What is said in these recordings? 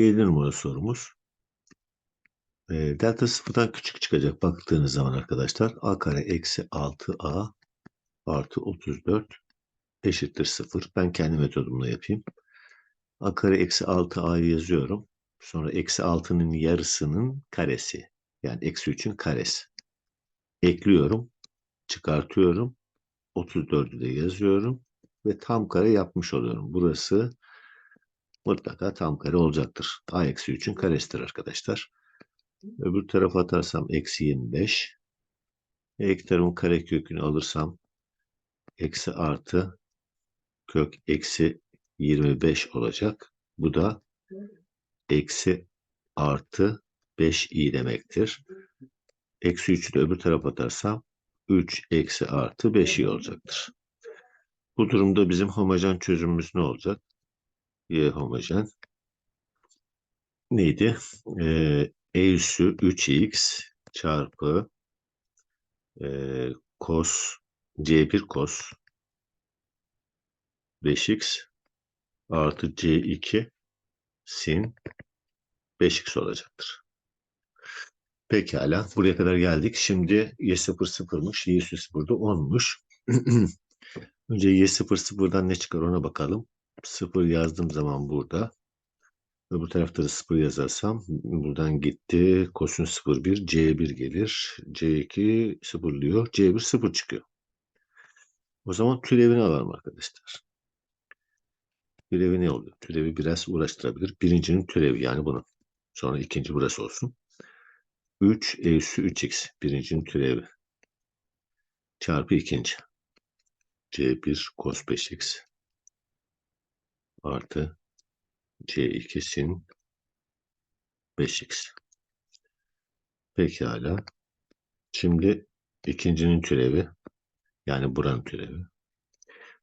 7 numaralı sorumuz. E, delta sıfırdan küçük çıkacak baktığınız zaman arkadaşlar a kare eksi 6a artı 34 eşittir 0. Ben kendi metodumla yapayım. a kare eksi 6a'yı yazıyorum. Sonra eksi 6'nın yarısının karesi. Yani eksi 3'ün karesi. Ekliyorum. Çıkartıyorum. 34'ü de yazıyorum. Ve tam kare yapmış oluyorum. Burası mutlaka tam kare olacaktır. a eksi 3'ün karesidir arkadaşlar. Öbür tarafa atarsam eksi 25. İlk tarafın kare kökünü alırsam eksi artı kök eksi 25 olacak. Bu da eksi artı 5i demektir. Eksi 3'ü de öbür tarafa atarsam 3 eksi artı 5i olacaktır. Bu durumda bizim homojen çözümümüz ne olacak? Y homojen neydi? Ee, e üssü 3x çarpı e, cos c1 cos 5x artı c2 sin 5x olacaktır. Pekala. Buraya kadar geldik. Şimdi y0 sıfırmış. y üssü 0'da 10'muş. Önce y0 sıfırdan ne çıkar ona bakalım. 0 yazdığım zaman burada. Öbür tarafta da 0 yazarsam buradan gitti. Kosin 0 1 C1 gelir. C2 sıfırlıyor. C1 0 çıkıyor. O zaman türevini alalım arkadaşlar. Türevi ne oluyor? Türevi biraz uğraştırabilir. Birincinin türevi yani bunun. Sonra ikinci burası olsun. 3 e üssü 3x. Birincinin türevi. Çarpı ikinci. C1 cos 5x artı C2 sin 5x. Pekala. Şimdi ikincinin türevi yani buranın türevi.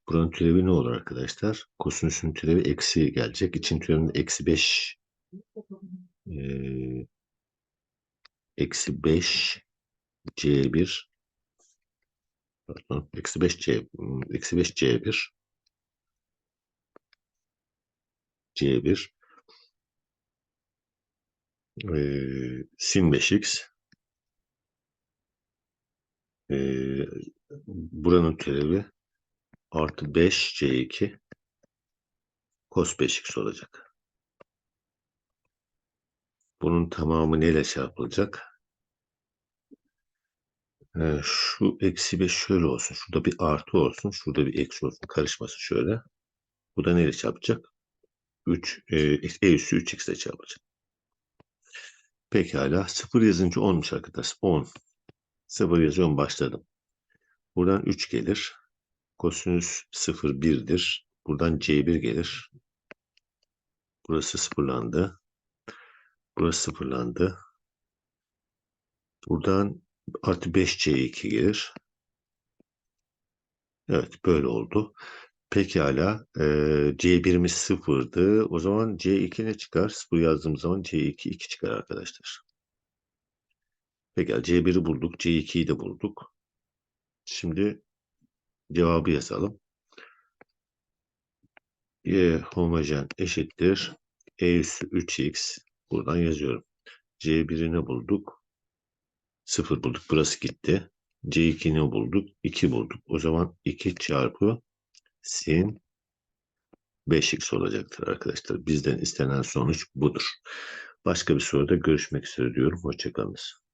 Buranın türevi ne olur arkadaşlar? Kosinüsün türevi eksi gelecek. İçin türevinde eksi 5 e, eksi 5 C1 pardon eksi 5 C eksi 5 C1 C1 e, sin 5x e, buranın türevi artı 5 C2 cos 5x olacak. Bunun tamamı neyle çarpılacak? Ee, şu eksi 5 şöyle olsun. Şurada bir artı olsun. Şurada bir eksi olsun. Karışmasın şöyle. Bu da neyle çarpacak? 3 e, e üssü 3x ile çarpacak. Pekala. 0 yazınca 10'muş arkadaşlar. 10. 0 yazıyorum başladım. Buradan 3 gelir. Kosinüs 0 1'dir. Buradan C1 gelir. Burası sıfırlandı. Burası sıfırlandı. Buradan artı 5C2 gelir. Evet böyle oldu. Pekala. E, C1'imiz sıfırdı. O zaman C2 ne çıkar? Sıfır yazdığım zaman C2 2 çıkar arkadaşlar. Pekala C1'i bulduk. C2'yi de bulduk. Şimdi cevabı yazalım. Y homojen eşittir. E üssü 3x. Buradan yazıyorum. C1'ini bulduk. 0 bulduk. Burası gitti. C2'ni bulduk. 2 bulduk. O zaman 2 çarpı sin 5x olacaktır arkadaşlar. Bizden istenen sonuç budur. Başka bir soruda görüşmek üzere diyorum. Hoşçakalınız.